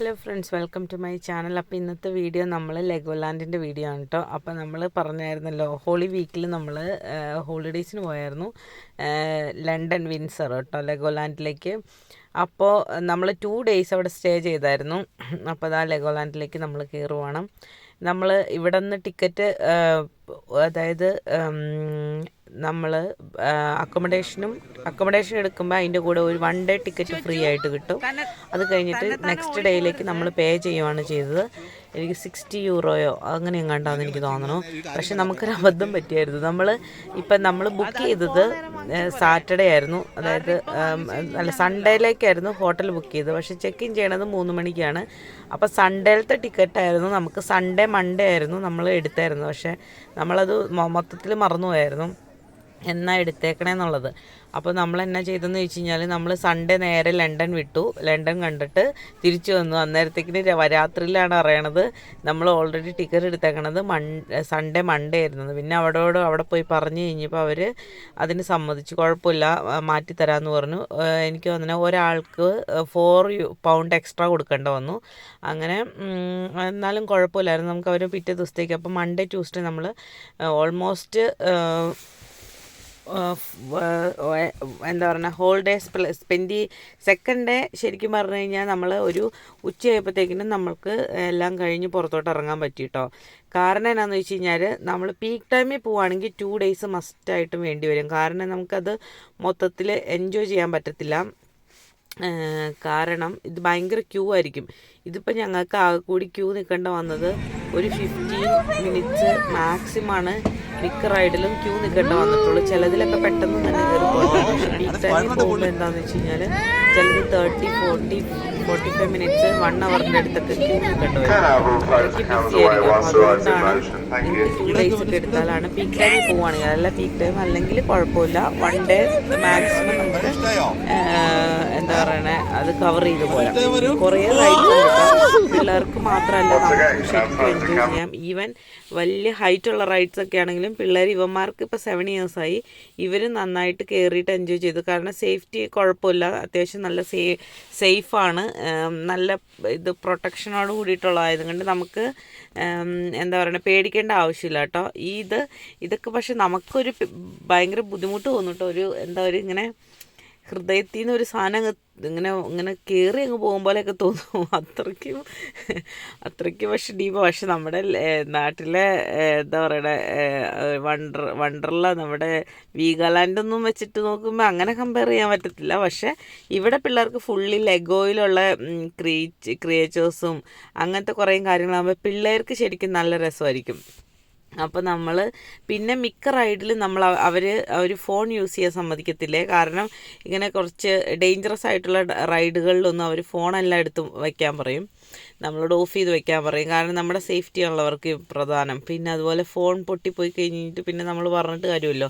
Hello friends welcome to my channel അപ്പോൾ ഇന്നത്തെ video നമ്മൾ ലെഗോലാൻഡിന്റെ വീഡിയോ ആണ് കേട്ടോ അപ്പോൾ നമ്മൾ പറഞ്ഞായിരുന്നല്ലോ ഹോളി വീക്കിൽ നമ്മൾ ഹോളിഡേയ്സിന് പോയായിരുന്നു. ലണ്ടൻ വിൻസർ കേട്ടോ ലെഗോലാൻഡിലേക്ക് അപ്പോൾ നമ്മൾ ടു ഡേയ്സ് അവിടെ സ്റ്റേ ചെയ്തായിരുന്നു. അപ്പോൾ അതാ ലെഗോലാൻഡിലേക്ക് നമ്മൾ കയറുവാണ് നമ്മൾ ഇവിടെ നിന്ന് ടിക്കറ്റ് അതായത് നമ്മൾ അക്കോമഡേഷനും അക്കോമഡേഷൻ എടുക്കുമ്പോൾ അതിന്റെ കൂടെ ഒരു വൺ ഡേ ടിക്കറ്റ് ഫ്രീ ആയിട്ട് കിട്ടും. അത് കഴിഞ്ഞിട്ട് നെക്സ്റ്റ് ഡേയിലേക്ക് നമ്മൾ പേ ചെയ്യുവാണ് ചെയ്തത്. എനിക്ക് സിക്സ്റ്റി യൂറോയോ അങ്ങനെ എങ്ങാണ്ടാന്ന് എനിക്ക് തോന്നുന്നു പക്ഷെ നമുക്കൊരു അബദ്ധം പറ്റിയായിരുന്നു. നമ്മൾ ഇപ്പം നമ്മൾ ബുക്ക് ചെയ്തത് സാറ്റർഡേ ആയിരുന്നു. അതായത് അല്ല സൺഡേയിലേക്കായിരുന്നു ഹോട്ടൽ ബുക്ക് ചെയ്തത്. പക്ഷെ ചെക്ക് ഇൻ ചെയ്യണത് മൂന്ന് മണിക്കാണ്. അപ്പോൾ സൺഡേയിലത്തെ ടിക്കറ്റായിരുന്നു നമുക്ക് സൺഡേ മൺഡേ ആയിരുന്നു നമ്മൾ എടുത്തായിരുന്നു പക്ഷേ നമ്മളത് മൊത്തത്തിൽ മറന്നുപോയായിരുന്നു എന്നാ എടുത്തേക്കണേന്നുള്ളത്. അപ്പോൾ നമ്മൾ എന്നാ ചെയ്തെന്ന് വെച്ച് കഴിഞ്ഞാൽ നമ്മൾ സൺഡേ നേരെ ലണ്ടൻ വിട്ടു. ലണ്ടൻ കണ്ടിട്ട് തിരിച്ചു വന്നു. അന്നേരത്തേക്കിന് രാത്രിയിലാണ് അറിയണത്. നമ്മൾ ഓൾറെഡി ടിക്കറ്റ് എടുത്തേക്കണത് മൺ സൺഡേ മൺഡേ ആയിരുന്നു പിന്നെ അവിടോട് അവിടെ പോയി പറഞ്ഞു കഴിഞ്ഞപ്പോൾ അവർ അതിന് സമ്മതിച്ചു. കുഴപ്പമില്ല മാറ്റിത്തരാമെന്ന് മാറ്റി തരാമെന്ന് പറഞ്ഞു. എനിക്ക് തോന്നുന്നു ഒരാൾക്ക് ഫോർ പൗണ്ട് എക്സ്ട്രാ കൊടുക്കേണ്ട വന്നു. അങ്ങനെ എന്നാലും കുഴപ്പമില്ലായിരുന്നു. നമുക്ക് അവർ പിറ്റേ ദിവസത്തേക്ക് അപ്പോൾ മൺഡേ ട്യൂസ്ഡേ നമ്മൾ ഓൾമോസ്റ്റ് എന്താ പറയുക whole day spend second day ശരിക്കും പറഞ്ഞു കഴിഞ്ഞാൽ നമ്മൾ ഒരു ഉച്ചയായപ്പോഴത്തേക്കിനും നമ്മൾക്ക് എല്ലാം കഴിഞ്ഞ് പുറത്തോട്ട് ഇറങ്ങാൻ പറ്റി കേട്ടോ കാരണം എന്നാന്ന് വെച്ച് കഴിഞ്ഞാൽ നമ്മൾ പീക്ക് ടൈമിൽ പോവുകയാണെങ്കിൽ ടു ഡേയ്സ് മസ്റ്റായിട്ടും വേണ്ടി വരും. കാരണം നമുക്കത് മൊത്തത്തിൽ എൻജോയ് ചെയ്യാൻ പറ്റത്തില്ല. കാരണം ഇത് ഭയങ്കര ക്യൂ ആയിരിക്കും. ഇതിപ്പോൾ ഞങ്ങൾക്ക് ആകെ കൂടി ക്യൂ നിൽക്കേണ്ട വന്നത് ഒരു ഫിഫ്റ്റീൻ മിനിറ്റ്സ് മാക്സിമം ആണ്. മിക്ക റൈഡിലും ക്യൂ നിൽക്കേണ്ട വന്നിട്ടുള്ളൂ. ചിലതിലൊക്കെ പെട്ടെന്ന് തന്നെ കയറി പോകും. പോകുമ്പോൾ എന്താണെന്ന് വെച്ച് കഴിഞ്ഞാൽ ചിലത് thirty forty forty five minutes one അവറിന്റെ അടുത്തൊക്കെ ക്യൂ നിൽക്കേണ്ടി വരും. ടു ഡേയ്സ് ഒക്കെ എടുത്താലാണ് പീക്ക് ടൈമിൽ പോവുകയാണെങ്കിൽ അല്ല പീക്ക് ടൈം അല്ലെങ്കിൽ കുഴപ്പമില്ല. വൺ ഡേ മാക്സിമം നമുക്ക് എന്താ പറയണേ അത് കവർ ചെയ്ത് പോരാം. കുറേ റൈഡ്സ് പിള്ളേർക്ക് മാത്രമല്ല നമുക്ക് ശരിക്കും എൻജോയ് ചെയ്യാം. ഈവൻ വലിയ ഹൈറ്റ് ഉള്ള റൈഡ്സ് ഒക്കെ ആണെങ്കിലും പിള്ളേർ ഇവന്മാർക്ക് ഇപ്പോൾ സെവൻ ആയി. ഇവർ നന്നായിട്ട് കയറിയിട്ട് എൻജോയ് ചെയ്തു. കാരണം സേഫ്റ്റി കുഴപ്പമില്ല. അത്യാവശ്യം നല്ല സേ സേഫാണ്. നല്ല ഇത് പ്രൊട്ടക്ഷനോട് കൂടിയിട്ടുള്ളതായത് കൊണ്ട് നമുക്ക് എന്താ പറയുക പേടിക്കേണ്ട ആവശ്യമില്ല കേട്ടോ. ഈ ഇത് ഇതൊക്കെ പക്ഷെ നമുക്കൊരു ഭയങ്കര ബുദ്ധിമുട്ട് തോന്നും കേട്ടോ. ഒരു എന്താ ഒരു ഇങ്ങനെ ഹൃദയത്തിൽ നിന്ന് ഒരു സാധനം അങ്ങ് ഇങ്ങനെ ഇങ്ങനെ കയറി അങ്ങ് പോകും പോലെയൊക്കെ തോന്നും. അത്രയ്ക്കും അത്രയ്ക്കും പക്ഷെ ഡീപ് പക്ഷെ നമ്മുടെ നാട്ടിലെ എന്താ പറയുക വണ്ടർ വണ്ടർല നമ്മുടെ വീഗാലാൻഡൊന്നും വെച്ചിട്ട് നോക്കുമ്പോൾ അങ്ങനെ കമ്പയർ ചെയ്യാൻ പറ്റത്തില്ല. പക്ഷെ ഇവിടെ പിള്ളേർക്ക് ഫുള്ളി ലെഗോയിലുള്ള ക്രീച്ച് ക്രിയേച്ചേഴ്സും അങ്ങനത്തെ കുറേ കാര്യങ്ങളാകുമ്പോൾ പിള്ളേർക്ക് ശരിക്കും നല്ല രസമായിരിക്കും. അപ്പോൾ നമ്മൾ പിന്നെ മിക്ക റൈഡിലും നമ്മൾ അവർ അവർ ഫോൺ യൂസ് ചെയ്യാൻ സമ്മതിക്കത്തില്ലേ? കാരണം ഇങ്ങനെ കുറച്ച് ഡേഞ്ചറസ് ആയിട്ടുള്ള റൈഡുകളിലൊന്നും അവർ ഫോണെല്ലാം എടുത്ത് വയ്ക്കാൻ പറയും. നമ്മളോട് ഓഫ് ചെയ്ത് വെക്കാൻ പറയും. കാരണം നമ്മുടെ സേഫ്റ്റി ഉള്ളവർക്ക് പ്രധാനം. പിന്നെ അതുപോലെ ഫോൺ പൊട്ടിപ്പോയി കഴിഞ്ഞിട്ട് പിന്നെ നമ്മൾ പറഞ്ഞിട്ട് കാര്യമല്ലോ.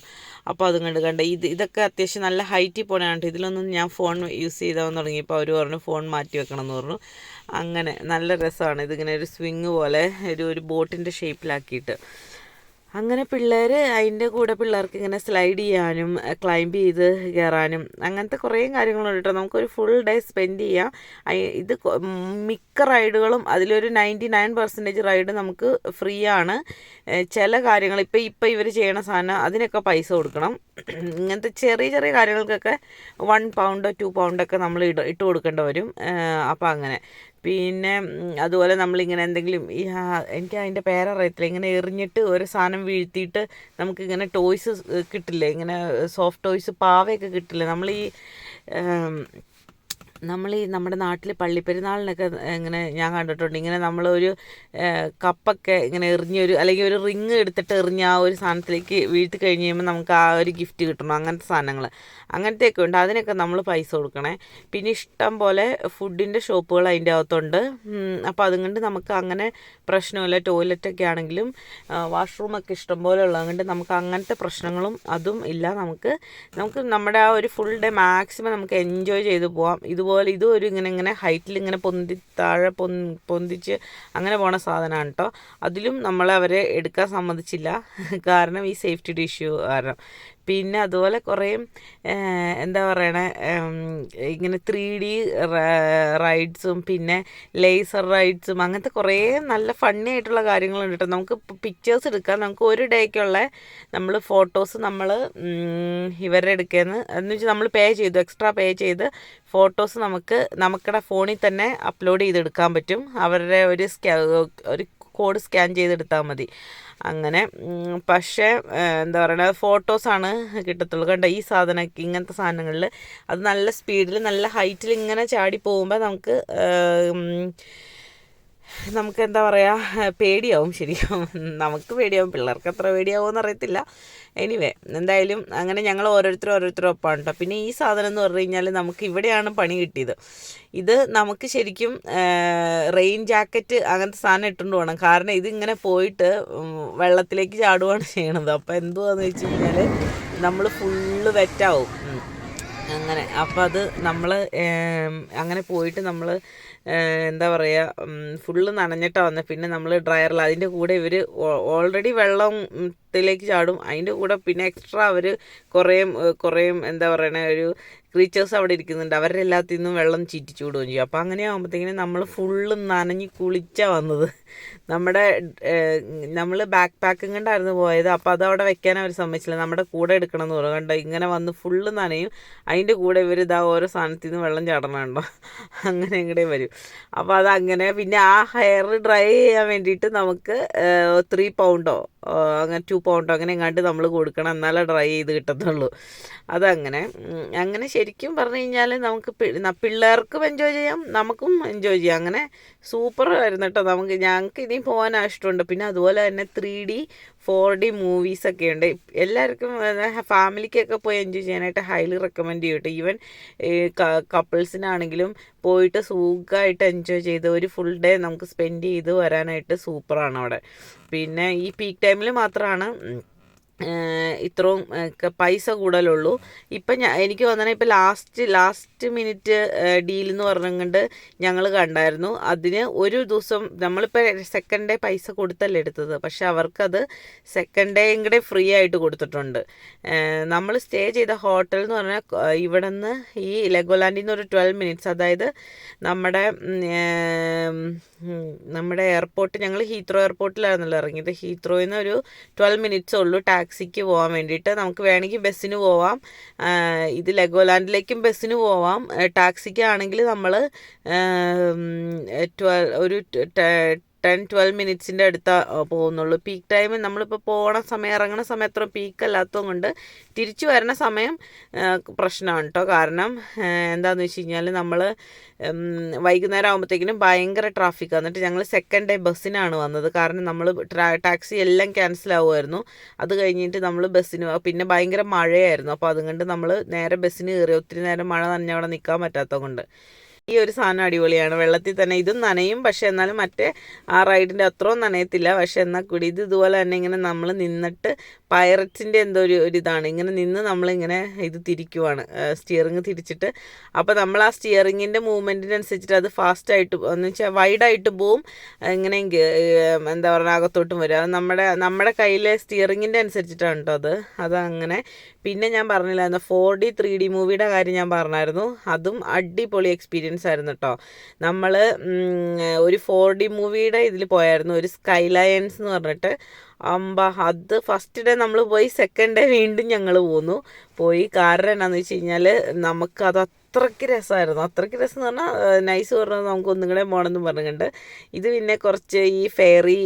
അപ്പോൾ അതും കണ്ട് കണ്ട ഇത് ഇതൊക്കെ അത്യാവശ്യം നല്ല ഹൈറ്റിൽ പോകണാണ് ഇതിലൊന്നും ഞാൻ ഫോൺ യൂസ് ചെയ്താൽ തുടങ്ങിയപ്പോൾ അവർ പറഞ്ഞു ഫോൺ മാറ്റി വെക്കണം എന്ന് പറഞ്ഞു. അങ്ങനെ നല്ല രസമാണ്. ഇതിങ്ങനെ ഒരു സ്വിങ് പോലെ ഒരു ഒരു ബോട്ടിന്റെ ഷേപ്പിലാക്കിയിട്ട് അങ്ങനെ പിള്ളേർ അതിന്റെ കൂടെ പിള്ളേർക്ക് ഇങ്ങനെ സ്ലൈഡ് ചെയ്യാനും ക്ലൈംബ് ചെയ്ത് കയറാനും അങ്ങനത്തെ കുറേ കാര്യങ്ങളുണ്ട് കേട്ടോ. നമുക്കൊരു ഫുൾ ഡേ സ്പെൻഡ് ചെയ്യാം. ഇത് മിക്ക റൈഡുകളും അതിലൊരു നയന്റി നയൻ പെർസെന്റേജ് റൈഡ് നമുക്ക് ഫ്രീ ആണ്. ചില കാര്യങ്ങൾ ഇപ്പോൾ ഇപ്പോൾ ഇവർ ചെയ്യണ സാധനം അതിനൊക്കെ പൈസ കൊടുക്കണം. ഇങ്ങനത്തെ ചെറിയ ചെറിയ കാര്യങ്ങൾക്കൊക്കെ വൺ പൗണ്ടോ ടു പൗണ്ടൊക്കെ നമ്മൾ ഇട ഇട്ട് കൊടുക്കേണ്ടി വരും. അപ്പോൾ അങ്ങനെ. പിന്നെ അതുപോലെ നമ്മളിങ്ങനെ എന്തെങ്കിലും ഈ എനിക്ക് അതിന്റെ പേരറിയത്തില്ല. ഇങ്ങനെ എറിഞ്ഞിട്ട് ഒരു സാധനം വീഴ്ത്തിയിട്ട് നമുക്കിങ്ങനെ ടോയ്സ് കിട്ടില്ലേ? ഇങ്ങനെ സോഫ്റ്റ് ടോയ്സ് പാവയൊക്കെ കിട്ടില്ലേ? നമ്മൾ ഈ നമ്മൾ ഈ നമ്മുടെ നാട്ടിൽ പള്ളിപ്പെരുന്നാളിനൊക്കെ ഇങ്ങനെ ഞാൻ കണ്ടിട്ടുണ്ട്. ഇങ്ങനെ നമ്മളൊരു കപ്പൊക്കെ ഇങ്ങനെ എറിഞ്ഞൊരു അല്ലെങ്കിൽ ഒരു റിങ് എടുത്തിട്ട് എറിഞ്ഞ ആ ഒരു സാധനത്തിലേക്ക് വീട്ടിൽ കഴിഞ്ഞ് കഴിയുമ്പോൾ നമുക്ക് ആ ഒരു ഗിഫ്റ്റ് കിട്ടണം അങ്ങനത്തെ സാധനങ്ങൾ അങ്ങനത്തെയൊക്കെ ഉണ്ട്. അതിനൊക്കെ നമ്മൾ പൈസ കൊടുക്കണേ. പിന്നെ ഇഷ്ടം പോലെ ഫുഡിന്റെ ഷോപ്പുകൾ അതിന്റെ അകത്തുണ്ട്. അപ്പോൾ അതുകൊണ്ട് നമുക്ക് അങ്ങനെ പ്രശ്നമില്ല. ടോയ്ലറ്റൊക്കെ ആണെങ്കിലും വാഷ്റൂമൊക്കെ ഇഷ്ടം പോലെ ഉള്ളതുകൊണ്ട് നമുക്ക് അങ്ങനത്തെ പ്രശ്നങ്ങളും അതും ഇല്ല. നമുക്ക് നമുക്ക് നമ്മുടെ ആ ഒരു ഫുൾ ഡേ മാക്സിമം നമുക്ക് എൻജോയ് ചെയ്ത് പോവാം. ഇതുപോലെ ഇതും ഒരു ഇങ്ങനെ ഇങ്ങനെ ഹൈറ്റിൽ ഇങ്ങനെ പൊന്തി താഴെ പൊന്തിച്ച് അങ്ങനെ പോണ സാധനമാണ് കേട്ടോ അതിലും നമ്മളെ അവരെ എടുക്കാൻ സമ്മതിച്ചില്ല. കാരണം ഈ സേഫ്റ്റിയുടെ ഇഷ്യൂ കാരണം. പിന്നെ അതുപോലെ കുറേ എന്താ പറയണേ ഇങ്ങനെ ത്രീ ഡി റൈഡ്സും പിന്നെ ലേസർ റൈഡ്സും അങ്ങനത്തെ കുറേ നല്ല ഫണ്ണി ആയിട്ടുള്ള കാര്യങ്ങളുണ്ട് കേട്ടോ. നമുക്ക് പിക്ചേഴ്സ് എടുക്കാം നമുക്ക് ഒരു ഡേക്കുള്ള നമ്മൾ ഫോട്ടോസ് നമ്മൾ ഇവരുടെ എടുക്കുകയെന്ന് എന്ന് വെച്ചാൽ നമ്മൾ പേ ചെയ്തു എക്സ്ട്രാ പേ ചെയ്ത് ഫോട്ടോസ് നമുക്ക് നമുക്കിടെ ഫോണിൽ തന്നെ അപ്ലോഡ് ചെയ്തെടുക്കാൻ പറ്റും. അവരുടെ ഒരു സ്കാ ഒരു കോഡ് സ്കാൻ ചെയ്തെടുത്താൽ മതി. അങ്ങനെ പക്ഷേ എന്താ പറയുക ഫോട്ടോസാണ് കിട്ടത്തുള്ളൂ. കണ്ടോ ഈ സാധനമൊക്കെ ഇങ്ങനത്തെ സാധനങ്ങളിൽ അത് നല്ല സ്പീഡിൽ നല്ല ഹൈറ്റിൽ ഇങ്ങനെ ചാടി പോകുമ്പോൾ നമുക്ക് നമുക്ക് എന്താ പറയുക പേടിയാവും ശരിക്കും. നമുക്ക് പേടിയാവും പിള്ളേർക്ക് അത്ര പേടിയാവുമെന്ന് അറിയത്തില്ല. എനിവേ എന്തായാലും അങ്ങനെ ഞങ്ങൾ ഓരോരുത്തരും ഓരോരുത്തരും ഒപ്പമാണ് കേട്ടോ പിന്നെ ഈ സാധനം എന്ന് പറഞ്ഞു കഴിഞ്ഞാൽ നമുക്ക് ഇവിടെയാണ് പണി കിട്ടിയത്. ഇത് നമുക്ക് ശരിക്കും റെയിൻ ജാക്കറ്റ് അങ്ങനത്തെ സാധനം ഇട്ടുകൊണ്ട് പോകണം. കാരണം ഇതിങ്ങനെ പോയിട്ട് വെള്ളത്തിലേക്ക് ചാടുകയാണ് ചെയ്യണത്. അപ്പോൾ എന്തുവാന്ന് വെച്ച് കഴിഞ്ഞാൽ നമ്മൾ ഫുള്ള് വെറ്റാവും. അങ്ങനെ. അപ്പോൾ അത് നമ്മൾ അങ്ങനെ പോയിട്ട് നമ്മൾ എന്താ പറയുക ഫുള്ള് നനഞ്ഞിട്ടാണ് വന്നത് പിന്നെ നമ്മൾ ഡ്രയറിൽ അതിന്റെ കൂടെ ഇവർ ഓൾറെഡി വെള്ളത്തിലേക്ക് ചാടും. അതിന്റെ കൂടെ പിന്നെ എക്സ്ട്രാ അവർ കുറേ കുറേയും എന്താ പറയണ ഒരു ക്രീച്ചേഴ്സ് അവിടെ ഇരിക്കുന്നുണ്ട്. അവരുടെ എല്ലാത്തിൽ നിന്നും വെള്ളം ചീറ്റിച്ചു വിടുകയും ചെയ്യും. അപ്പോൾ അങ്ങനെ ആകുമ്പോഴത്തേക്കിനും നമ്മൾ ഫുള്ള് നനഞ്ഞ് കുളിച്ചാണ് വന്നത്. നമ്മുടെ നമ്മൾ ബാക്ക് പാക്കും കൊണ്ടായിരുന്നു പോയത്. അപ്പോൾ അത് അവിടെ വെക്കാൻ അവർ സമ്മതിച്ചില്ല. നമ്മുടെ കൂടെ എടുക്കണം എന്ന് പറഞ്ഞു. കണ്ടോ ഇങ്ങനെ വന്ന് ഫുള്ള് നനയും. അതിന്റെ കൂടെ ഇവർ ഇതാ ഓരോ സാധനത്തിൽ നിന്ന് വെള്ളം ചാടണുണ്ടോ അങ്ങനെ ഇങ്ങടെ വരും. അപ്പോൾ അത് അങ്ങനെ പിന്നെ ആ ഹെയർ ഡ്രൈ ചെയ്യാൻ വേണ്ടിയിട്ട് നമുക്ക് ത്രീ പൗണ്ടോ അങ്ങനെ ടു പൗണ്ടോ അങ്ങനെ എങ്ങാണ്ട് നമ്മൾ കൊടുക്കണം എന്നാലേ ഡ്രൈ ചെയ്ത് കിട്ടത്തുള്ളൂ. അതങ്ങനെ അങ്ങനെ ശരിക്കും പറഞ്ഞു കഴിഞ്ഞാൽ നമുക്ക് പിള്ളേർക്കും എൻജോയ് ചെയ്യാം നമുക്കും എൻജോയ് ചെയ്യാം. അങ്ങനെ സൂപ്പർ ആയിരുന്നു കേട്ടോ. നമുക്ക് ഞങ്ങൾക്ക് ഇനിയും പോകാൻ ഇഷ്ടമുണ്ട്. പിന്നെ അതുപോലെ തന്നെ ത്രീ ഡി ഫോർ ഡി മൂവീസൊക്കെ ഉണ്ട്. എല്ലാവർക്കും ഫാമിലിക്കൊക്കെ പോയി എൻജോയ് ചെയ്യാനായിട്ട് ഹൈലി റെക്കമെൻഡ് ചെയ്യും കേട്ടോ. ഈവൻ കപ്പിൾസിനാണെങ്കിലും പോയിട്ട് സുഖമായിട്ട് എൻജോയ് ചെയ്ത് ഒരു ഫുൾ ഡേ നമുക്ക് സ്പെൻഡ് ചെയ്ത് വരാനായിട്ട് സൂപ്പറാണ് അവിടെ. പിന്നെ ഈ പീക്ക് ടൈമിൽ മാത്രമാണ് ഇത്രയും ഒക്കെ പൈസ കൂടുതലുള്ളൂ ഇപ്പം ഞാൻ എനിക്ക് തോന്നണേ ഇപ്പം ലാസ്റ്റ് ലാസ്റ്റ് മിനിറ്റ് ഡീൽ എന്ന് പറഞ്ഞുകൊണ്ട് ഞങ്ങൾ കണ്ടായിരുന്നു. അതിന് ഒരു ദിവസം നമ്മളിപ്പോൾ സെക്കൻഡ് ഡേ പൈസ കൊടുത്തല്ലേ എടുത്തത്. പക്ഷെ അവർക്കത് സെക്കൻഡ് ഡേയും കൂടെ ഫ്രീ ആയിട്ട് കൊടുത്തിട്ടുണ്ട്. നമ്മൾ സ്റ്റേ ചെയ്ത ഹോട്ടൽ എന്ന് പറഞ്ഞാൽ ഇവിടെ നിന്ന് ഈ ലഗോലാൻഡിൽ നിന്ന് ഒരു ട്വൽവ് മിനിറ്റ്സ് അതായത് നമ്മുടെ നമ്മുടെ എയർപോർട്ട് ഞങ്ങൾ ഹീത്രോ എയർപോർട്ടിലായിരുന്നല്ലോ ഇറങ്ങിയത്. ഹീത്രോയിൽ നിന്ന് ഒരു ട്വൽവ് മിനിറ്റ്സ് ഉള്ളൂ. ടാക്സിക്ക് പോകാൻ വേണ്ടിയിട്ട് നമുക്ക് വേണമെങ്കിൽ ബസ്സിന് പോവാം. ഇത് ലഗോലാൻഡിലേക്കും ബസ്സിന് പോവാം. ടാക്സിക്കാണെങ്കിൽ നമ്മൾ ട്വൽ ഒരു ടെൻ ട്വൽവ് മിനിറ്റ്സിന്റെ അടുത്ത് പോകുന്നുള്ളൂ. പീക്ക് ടൈം നമ്മളിപ്പോൾ പോകണ സമയം ഇറങ്ങണ സമയം അത്ര പീക്ക് അല്ലാത്തത് കൊണ്ട് തിരിച്ചു വരണ സമയം പ്രശ്നമാണ് കേട്ടോ കാരണം എന്താണെന്ന് വെച്ച് കഴിഞ്ഞാൽ നമ്മൾ വൈകുന്നേരം ആകുമ്പോഴത്തേക്കിനും ഭയങ്കര ട്രാഫിക് എന്നിട്ട് ഞങ്ങൾ സെക്കൻഡ് ഡേ ബസ്സിനാണ് വന്നത്. കാരണം നമ്മൾ ടാക്സി എല്ലാം ക്യാൻസൽ ആവുമായിരുന്നു അത് കഴിഞ്ഞിട്ട് നമ്മൾ ബസ്സിന് പിന്നെ ഭയങ്കര മഴയായിരുന്നു. അപ്പോൾ അതുകൊണ്ട് നമ്മൾ നേരെ ബസ്സിന് കയറി ഒത്തിരി നേരം മഴ നനഞ്ഞവിടെ നിൽക്കാൻ പറ്റാത്തത് കൊണ്ട് ഈ ഒരു സാധനം അടിപൊളിയാണ്. വെള്ളത്തിൽ തന്നെ ഇതും നനയും പക്ഷെ എന്നാലും മറ്റേ ആ റൈഡിന്റെ അത്രയും നനയത്തില്ല. പക്ഷെ എന്നാൽ കൂടി ഇത് ഇതുപോലെ തന്നെ ഇങ്ങനെ നമ്മൾ നിന്നിട്ട് പൈററ്റ്സിന്റെ എന്തോ ഒരു ഒരിതാണ് ഇങ്ങനെ നിന്ന് നമ്മളിങ്ങനെ ഇത് തിരിക്കുവാണ്. സ്റ്റിയറിങ് തിരിച്ചിട്ട്. അപ്പോൾ നമ്മൾ ആ സ്റ്റിയറിങ്ങിന്റെ മൂവ്മെന്റിനനുസരിച്ചിട്ട് അത് ഫാസ്റ്റായിട്ട് എന്ന് വെച്ചാൽ വൈഡായിട്ട് പോവും. ഇങ്ങനെ എന്താ പറയുക അകത്തോട്ടും വരും. അത് നമ്മുടെ നമ്മുടെ കയ്യിലെ സ്റ്റിയറിങ്ങിന്റെ അനുസരിച്ചിട്ടാണ് കേട്ടോ അത്. അതങ്ങനെ. പിന്നെ ഞാൻ പറഞ്ഞില്ലായിരുന്നു ഫോർ ഡി ത്രീ ഡി മൂവിയുടെ കാര്യം ഞാൻ പറഞ്ഞായിരുന്നു. അതും അടിപൊളി എക്സ്പീരിയൻസ് ആയിരുന്നു കേട്ടോ നമ്മൾ ഒരു ഫോർ ഡി മൂവിയുടെ ഇതിൽ പോയായിരുന്നു. ഒരു സ്കൈ ലയൻസ് എന്ന് പറഞ്ഞിട്ട്. അമ്പ അത് ഫസ്റ്റ് ഡേ നമ്മൾ പോയി സെക്കൻഡ് ഡേ വീണ്ടും ഞങ്ങൾ പോന്നു. പോയി കാരണം എന്നാന്ന് വെച്ച് കഴിഞ്ഞാൽ നമുക്കത് അത്രയ്ക്ക് രസമായിരുന്നു അത്രയ്ക്ക് രസം എന്ന് പറഞ്ഞാൽ നൈസ് പറഞ്ഞത് നമുക്ക് ഒന്നും കൂടെ പോകണമെന്ന് പറഞ്ഞിട്ടുണ്ട്. ഇത് പിന്നെ കുറച്ച് ഈ ഫെയറി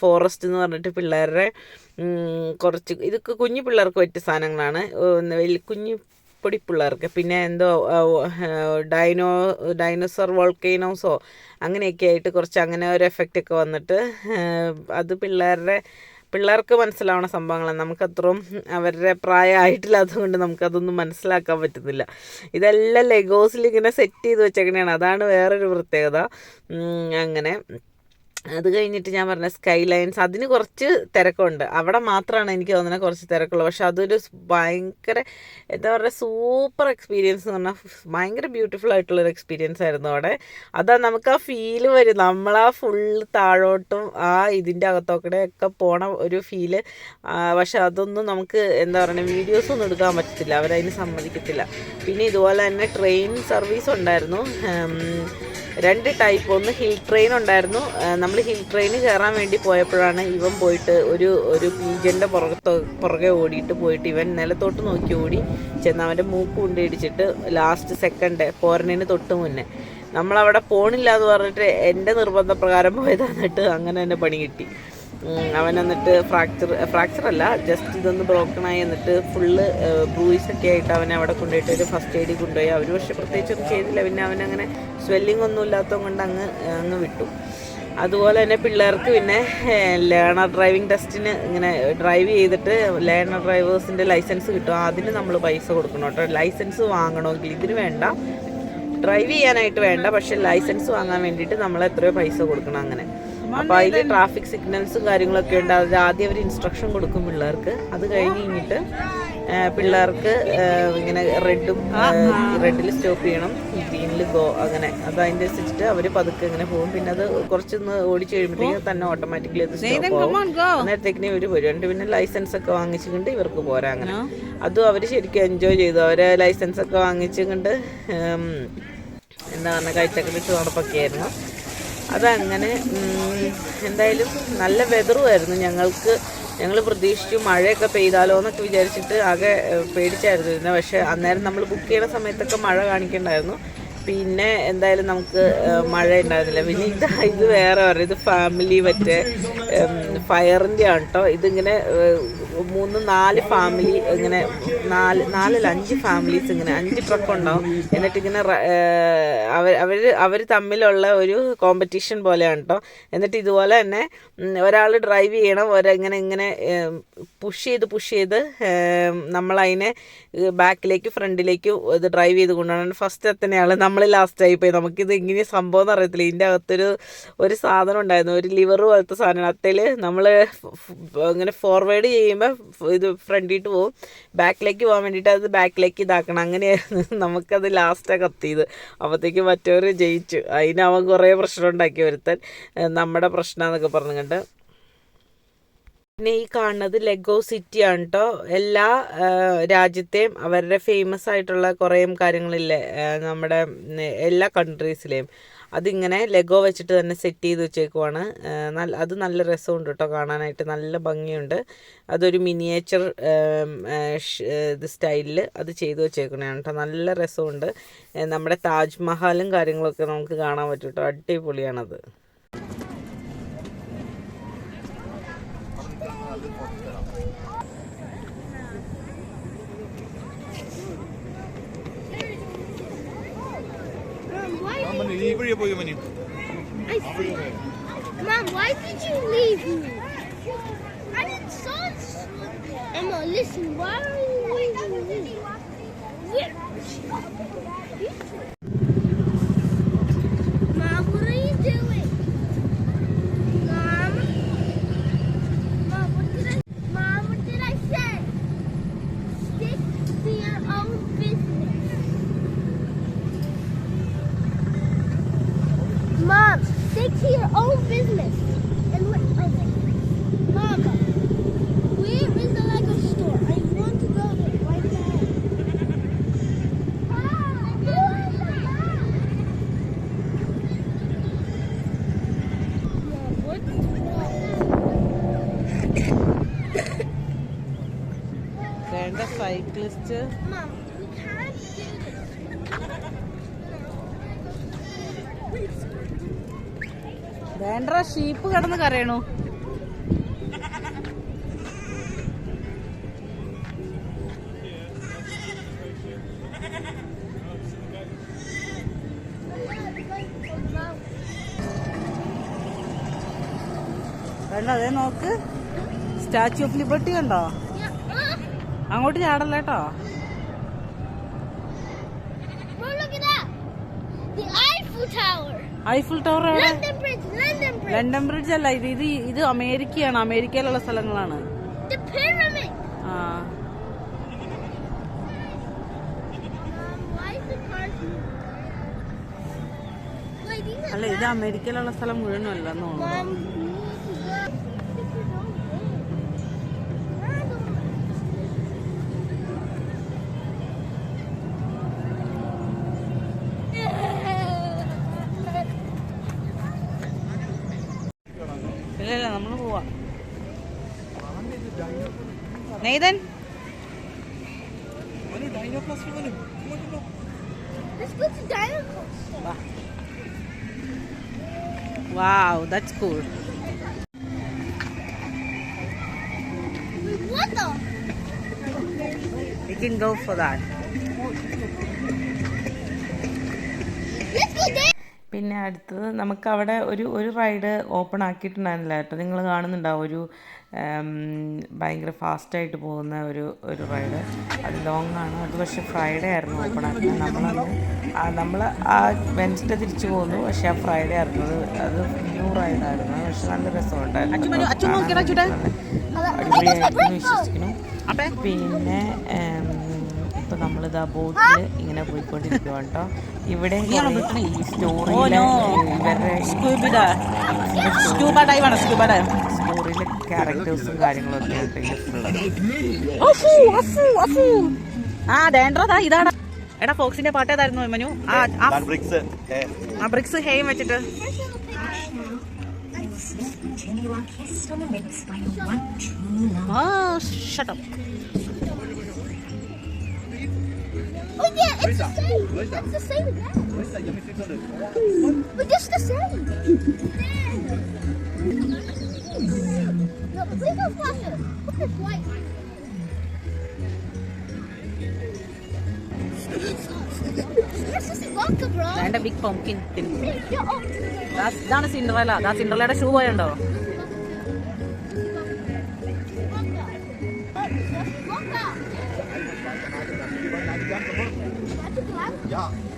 ഫോറസ്റ്റ് എന്ന് പറഞ്ഞിട്ട് പിള്ളേരുടെ കുറച്ച് ഇതൊക്കെ കുഞ്ഞു പിള്ളേർക്ക് പറ്റിയ സാധനങ്ങളാണ്. കുഞ്ഞു പൊടി പിള്ളേർക്ക് പിന്നെ എന്തോ ഡൈനോ ഡൈനോസർ വോൾക്കൈനോസോ അങ്ങനെയൊക്കെ ആയിട്ട് കുറച്ച് അങ്ങനെ ഒരു എഫക്റ്റ് ഒക്കെ വന്നിട്ട് അത് പിള്ളേരുടെ പിള്ളേർക്ക് മനസ്സിലാവണ സംഭവങ്ങളാണ്. നമുക്കത്രയും അവരുടെ പ്രായമായിട്ടില്ലാത്തതുകൊണ്ട് നമുക്കതൊന്നും മനസ്സിലാക്കാൻ പറ്റുന്നില്ല. ഇതെല്ലാം ലെഗോസിൽ ഇങ്ങനെ സെറ്റ് ചെയ്ത് വെച്ചേക്കണേണ്. അതാണ് വേറൊരു പ്രത്യേകത. അങ്ങനെ. അത് കഴിഞ്ഞിട്ട് ഞാൻ പറഞ്ഞ സ്കൈ ലൈൻസ് അതിന് കുറച്ച് തിരക്കുണ്ട്. അവിടെ മാത്രമാണ് എനിക്ക് തോന്നുന്നത് കുറച്ച് തിരക്കുള്ളത് പക്ഷെ അതൊരു ഭയങ്കര എന്താ പറയുക സൂപ്പർ എക്സ്പീരിയൻസ് എന്ന് പറഞ്ഞാൽ ഭയങ്കര ബ്യൂട്ടിഫുൾ ആയിട്ടുള്ളൊരു എക്സ്പീരിയൻസ് ആയിരുന്നു അവിടെ. അതാ നമുക്ക് ആ ഫീൽ വരും. നമ്മളാ ഫുൾ താഴോട്ടും ആ ഇതിന്റെ അകത്തോക്കടെ ഒക്കെ പോണ ഒരു ഫീൽ പക്ഷെ അതൊന്നും നമുക്ക് എന്താ പറയുക വീഡിയോസ് ഒന്നും എടുക്കാൻ പറ്റത്തില്ല. അവരതിന് സമ്മതിക്കത്തില്ല. പിന്നെ ഇതുപോലെ തന്നെ ട്രെയിൻ സർവീസ് ഉണ്ടായിരുന്നു. രണ്ട് ടൈപ്പ് ഒന്ന് ഹിൽ ട്രെയിൻ ഉണ്ടായിരുന്നു. നമ്മൾ ഹിൽ ട്രെയിൻ കയറാൻ വേണ്ടി പോയപ്പോഴാണ് ഇവൻ പോയിട്ട് ഒരു ഒരു പീജന്റെ പുറത്ത് പുറകെ ഓടിയിട്ട് പോയിട്ട് ഇവൻ നിലത്തോട്ട് നോക്കി ഓടി ചെന്ന് അവന്റെ മൂക്ക് കൊണ്ടിടിച്ചിട്ട് ലാസ്റ്റ് സെക്കൻഡ് പോരണിന് തൊട്ട് മുന്നേ. നമ്മളവിടെ പോണില്ല എന്ന് പറഞ്ഞിട്ട് എന്റെ നിർബന്ധപ്രകാരം പോയതാന്നിട്ട് അങ്ങനെ തന്നെ പണി കിട്ടി. അവൻ എന്നിട്ട് ഫ്രാക്ചർ ഫ്രാക്ചർ അല്ല ജസ്റ്റ് ഇതൊന്ന് ബ്രോക്കൺ ആയി എന്നിട്ട് ഫുള്ള് ബ്രൂയിസ് ഒക്കെ ആയിട്ട് അവനെ അവിടെ കൊണ്ടുപോയിട്ട് ഒരു ഫസ്റ്റ് എയ്ഡിൽ കൊണ്ടുപോയി. അവർ പക്ഷെ പ്രത്യേകിച്ചൊന്നും ചെയ്തില്ല. പിന്നെ അവനങ്ങനെ സ്വെല്ലിംഗ് ഒന്നും ഇല്ലാത്തത് കൊണ്ട് അങ്ങ് അങ്ങ് വിട്ടു. അതുപോലെ തന്നെ പിള്ളേർക്ക് പിന്നെ ലേണർ ഡ്രൈവിംഗ് ടെസ്റ്റിന് ഇങ്ങനെ ഡ്രൈവ് ചെയ്തിട്ട് ലേണർ ഡ്രൈവേഴ്സിന്റെ ലൈസൻസ് കിട്ടും. അതിന് നമ്മൾ പൈസ കൊടുക്കണം കേട്ടോ. ലൈസൻസ് വാങ്ങണമെങ്കിൽ ഇതിന് വേണ്ട. ഡ്രൈവ് ചെയ്യാനായിട്ട് വേണ്ട പക്ഷെ ലൈസൻസ് വാങ്ങാൻ വേണ്ടിയിട്ട് നമ്മൾ എത്രയോ പൈസ കൊടുക്കണം അങ്ങനെ. അപ്പോൾ അതിൽ ട്രാഫിക് സിഗ്നൽസും കാര്യങ്ങളൊക്കെ ഉണ്ട്. അത് ആദ്യം അവർ ഇൻസ്ട്രക്ഷൻ കൊടുക്കും പിള്ളേർക്ക്. അത് കഴിഞ്ഞ് കഴിഞ്ഞിട്ട് പിള്ളേർക്ക് ഇങ്ങനെ റെഡും റെഡിൽ സ്റ്റോപ്പ് ചെയ്യണം ഗ്രീനിൽ ഗോ അങ്ങനെ. അത് അതിന്റെ അനുസരിച്ചിട്ട് അവർ പതുക്കെ ഇങ്ങനെ പോകും. പിന്നെ അത് കുറച്ചൊന്ന് ഓടിച്ചു കഴിയുമ്പോഴത്തേക്കും തന്നെ ഓട്ടോമാറ്റിക്കലി അത് അന്നേരത്തേക്കിനെ ഇവർ വരും. പിന്നെ ലൈസൻസ് ഒക്കെ വാങ്ങിച്ചുകൊണ്ട് ഇവർക്ക് പോരാ അങ്ങനെ. അതും അവർ ശരിക്കും എൻജോയ് ചെയ്തു. അവരെ ലൈസൻസ് ഒക്കെ വാങ്ങിച്ചുകൊണ്ട് എന്താ പറഞ്ഞ കാഴ്ചക്കടിച്ച് നടപ്പൊക്കെ ആയിരുന്നു അതങ്ങനെ എന്തായാലും നല്ല വെതറുമായിരുന്നു ഞങ്ങൾക്ക്. ഞങ്ങൾ പ്രതീക്ഷിച്ചു മഴയൊക്കെ പെയ്താലോ എന്നൊക്കെ വിചാരിച്ചിട്ട് ആകെ പേടിച്ചായിരുന്നു ഇരുന്നത് പക്ഷേ അന്നേരം നമ്മൾ ബുക്ക് ചെയ്യുന്ന സമയത്തൊക്കെ മഴ കാണിക്കണ്ടായിരുന്നു. പിന്നെ എന്തായാലും നമുക്ക് മഴ ഉണ്ടായിരുന്നില്ല പിന്നെ ഇത് ഇത് വേറെ പറയും ഇത് ഫാമിലി മറ്റേ ഫയറിന്റെ ആണ് കേട്ടോ ഇതിങ്ങനെ മൂന്ന് നാല് ഫാമിലി ഇങ്ങനെ നാല് നാലല്ല അഞ്ച് ഫാമിലീസ് ഇങ്ങനെ അഞ്ച് ട്രക്ക് ഉണ്ടാവും. എന്നിട്ട് ഇങ്ങനെ അവർ അവർ അവർ തമ്മിലുള്ള ഒരു കോമ്പറ്റീഷൻ പോലെയാണ് കേട്ടോ എന്നിട്ട് ഇതുപോലെ തന്നെ ഒരാൾ ഡ്രൈവ് ചെയ്യണം ഒരിങ്ങനെ ഇങ്ങനെ പുഷ് ചെയ്ത് പുഷ് ചെയ്ത് നമ്മളതിനെ ബാക്കിലേക്ക് ഫ്രണ്ടിലേക്ക് ഇത് ഡ്രൈവ് ചെയ്ത് കൊണ്ടുപോകണം ഫസ്റ്റ് എത്തനെയാൾ നമ്മൾ ലാസ്റ്റ് ആയി പോയി. നമുക്കിത് ഇങ്ങനെ സംഭവം എന്ന് അറിയത്തില്ല. ഇതിന്റെ അകത്തൊരു ഒരു സാധനം ഉണ്ടായിരുന്നു. ഒരു ലിവർ പോലത്തെ സാധനം അത്തേൽ നമ്മൾ ഇങ്ങനെ ഫോർവേഡ് ചെയ്യുമ്പോൾ ഇത് ഫ്രണ്ടിട്ട് പോകും ബാക്കിലേക്ക് പോകാൻ വേണ്ടിയിട്ട് അത് ബാക്കിലേക്ക് ഇതാക്കണം. അങ്ങനെയായിരുന്നു നമുക്കത് ലാസ്റ്റാണ് കത്തിയത്. അപ്പോഴത്തേക്ക് മറ്റവർ ജയിച്ചു. അതിന് അവൻ കുറേ പ്രശ്നം ഉണ്ടാക്കി. വരുത്തൽ നമ്മുടെ പ്രശ്നമെന്നൊക്കെ പറഞ്ഞുകൊണ്ട്. പിന്നെ ഈ കാണുന്നത് ലെഗോ സിറ്റി ആണ് കേട്ടോ എല്ലാ രാജ്യത്തെയും അവരുടെ ഫേമസ് ആയിട്ടുള്ള കുറേ കാര്യങ്ങളില്ലേ നമ്മുടെ എല്ലാ കൺട്രീസിലെയും അതിങ്ങനെ ലെഗോ വെച്ചിട്ട് തന്നെ സെറ്റ് ചെയ്ത് വെച്ചേക്കുവാണ്. നല്ല അത് നല്ല രസമുണ്ട് കേട്ടോ കാണാനായിട്ട്. നല്ല ഭംഗിയുണ്ട്. അതൊരു മിനിയേച്ചർ ഇത് സ്റ്റൈലിൽ അത് ചെയ്ത് വെച്ചേക്കണതാണ് കേട്ടോ നല്ല രസമുണ്ട്. നമ്മുടെ താജ്മഹലും കാര്യങ്ങളൊക്കെ നമുക്ക് കാണാൻ പറ്റും കേട്ടോ അടിപൊളിയാണത്. Anybody will you. I see. Mom, why did you leave me? I didn't saw this. Emma, listen, why are you leaving me? Mom, stick to your own business. And what? Okay. Mama, where is the Lego store? I want to go there right now. Ah, where's the map? കിടന്ന് കരയണു? അതെ അതേ നോക്ക്. Statue of liberty കണ്ടോ? അങ്ങോട്ട് ചാടല്ല കേട്ടോ. Eiffel tower എവിടെ? London bridge അല്ല ഇത് ഇത് ഇത് അമേരിക്കയാണ് അമേരിക്കയിലുള്ള സ്ഥലങ്ങളാണ്. ആ. Um, അല്ല ഇത് അമേരിക്കയിലുള്ള സ്ഥലം മുഴുവനും തോന്നുന്നു. Wow, that's cool. We can go for that. Let's go there. പിന്നെ അടുത്തത് നമുക്ക് അവിടെ ഒരു ഒരു റൈഡ് ഓപ്പൺ ആക്കിയിട്ടുണ്ടായിരുന്നില്ല കേട്ടോ. നിങ്ങൾ കാണുന്നുണ്ടാവും ഒരു ഭയങ്കര ഫാസ്റ്റായിട്ട് പോകുന്ന ഒരു ഒരു റൈഡ് അത് ലോങ് ആണ്. അത് പക്ഷേ ഫ്രൈഡേ ആയിരുന്നു ഓപ്പൺ ആക്കുന്നത് നമ്മളന്ന് നമ്മൾ ആ വെൻസ്ഡേ തിരിച്ചു പോന്നു. പക്ഷേ ആ ഫ്രൈഡേ ആയിരുന്നു. അത് അത് ന്യൂ റൈഡായിരുന്നു പക്ഷെ നല്ല രസമുണ്ടായിരുന്നു. അടിപൊളിയായിരുന്നു വിശ്വസിക്കുന്നു. പിന്നെ ഇപ്പൊ നമ്മളിതാ ബോട്ടിൽ ഇങ്ങനെ പോയിക്കൊണ്ടിരിക്കുക കേട്ടോ ഇവിടെ ഈ സ്റ്റോറിയിലെ ഇവരുടെ സ്റ്റോറിയിലെ ക്യാരക്ടേഴ്സും കാര്യങ്ങളൊക്കെ അഫു ആ ഇതാണ്. എടാ ഫോക്സിന്റെ പാട്ട് ഏതായിരുന്നു മനു? ആ ബ്രിക്സ് ഹേയും ബ്രിക്സ് ഹെയും വെച്ചിട്ട്. ആ ഷട്ടം Oh yeah, it's the same. It's the same again. But it's the same. No, but please don't flash it. Look at white. This is vodka, bro. വേണ്ട ബിഗ് പംകിൻ Yeah, oh. ഇതാണ് Cinderella അതാ സിൻഡ്രലയുടെ shoe പോയുണ്ടോ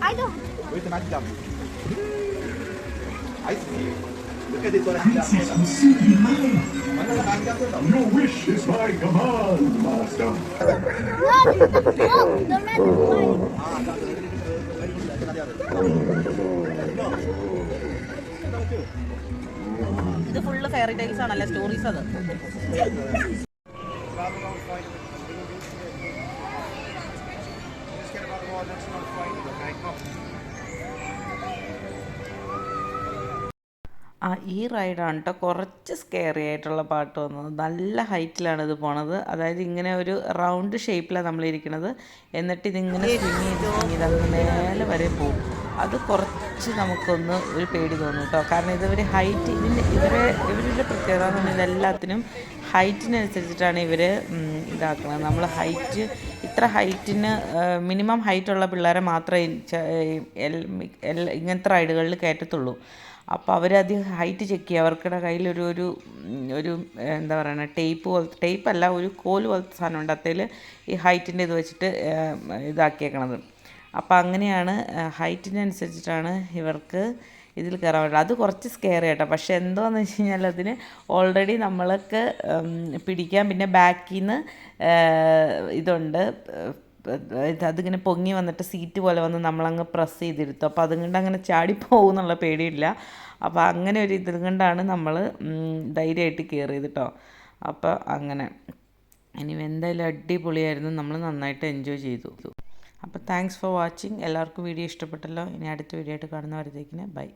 Yeah. I don't. Where's the magic jump? I see. Look at this one. Mana magic jump tuh? Your wish is my command, Master. Run, the magic ഇത് full fairy tales ആണല്ലേ stories അത് ഈ റൈഡാണ് കേട്ടോ കുറച്ച് scary ആയിട്ടുള്ള പാട്ട് വന്നത്. നല്ല ഹൈറ്റിലാണ് ഇത് പോണത്. അതായത് ഇങ്ങനെ ഒരു റൗണ്ട് ഷേപ്പിലാണ് നമ്മൾ ഇരിക്കുന്നത് എന്നിട്ട് ഇതിങ്ങനെ സ്വിങ് ചെയ്ത് സ്വിങ് ചെയ്ത് അങ്ങ് മേലെ വരെ പോകും. അത് കുറച്ച് നമുക്കൊന്ന് ഒരു പേടി തോന്നും കേട്ടോ കാരണം ഇതവർ ഹൈറ്റ് ഇതിന്റെ ഇവരെ ഇവരുടെ പ്രത്യേകത എന്ന് പറഞ്ഞാൽ ഇതെല്ലാത്തിനും ഹൈറ്റിനനുസരിച്ചിട്ടാണ് ഇവർ ഇതാക്കുന്നത് നമ്മൾ ഹൈറ്റ് ഇത്ര ഹൈറ്റിന് മിനിമം ഹൈറ്റുള്ള പിള്ളേരെ മാത്രമേ ഇങ്ങനത്തെ റൈഡുകളിൽ കയറ്റത്തുള്ളൂ. അപ്പോൾ അവരത് ഹൈറ്റ് ചെക്ക് ചെയ്യുക അവർക്കിടെ കയ്യിലൊരു ഒരു ഒരു എന്താ പറയുക ടേപ്പ് പോലത്തെ ടേപ്പ് അല്ല ഒരു കോൽ പോലത്തെ സാധനം ഉണ്ട്. അതിൽ ഈ ഹൈറ്റിന്റെ ഇത് വെച്ചിട്ട് ഇതാക്കിയേക്കണത്. അപ്പോൾ അങ്ങനെയാണ് ഹൈറ്റിനനുസരിച്ചിട്ടാണ് ഇവർക്ക് ഇതിൽ കയറാൻ അത് കുറച്ച് സ്കെയർ കേട്ടോ പക്ഷെ എന്തോന്ന് വെച്ച് കഴിഞ്ഞാൽ അതിന് ഓൾറെഡി നമ്മൾക്ക് പിടിക്കാം പിന്നെ ബാക്കിൽ നിന്ന് ഇതുണ്ട് ഇത് അതിങ്ങനെ പൊങ്ങി വന്നിട്ട് സീറ്റ് പോലെ വന്ന് നമ്മളങ്ങ് പ്രസ് ചെയ്തിരുത്തും. അപ്പോൾ അതുകൊണ്ട് അങ്ങനെ ചാടിപ്പോകും എന്നുള്ള പേടിയില്ല. അപ്പോൾ അങ്ങനെ ഒരു ഇത് കൊണ്ടാണ് നമ്മൾ ധൈര്യമായിട്ട് കയറിയത് കേട്ടോ അപ്പോൾ അങ്ങനെ. ഇനി എന്തായാലും അടിപൊളിയായിരുന്നു. നമ്മൾ നന്നായിട്ട് എൻജോയ് ചെയ്തു. അപ്പോൾ താങ്ക്സ് ഫോർ വാച്ചിങ് എല്ലാവർക്കും വീഡിയോ ഇഷ്ടപ്പെട്ടല്ലോ. ഇനി അടുത്ത വീഡിയോ ആയിട്ട് കാണുന്നവരത്തേക്കിന് ബൈ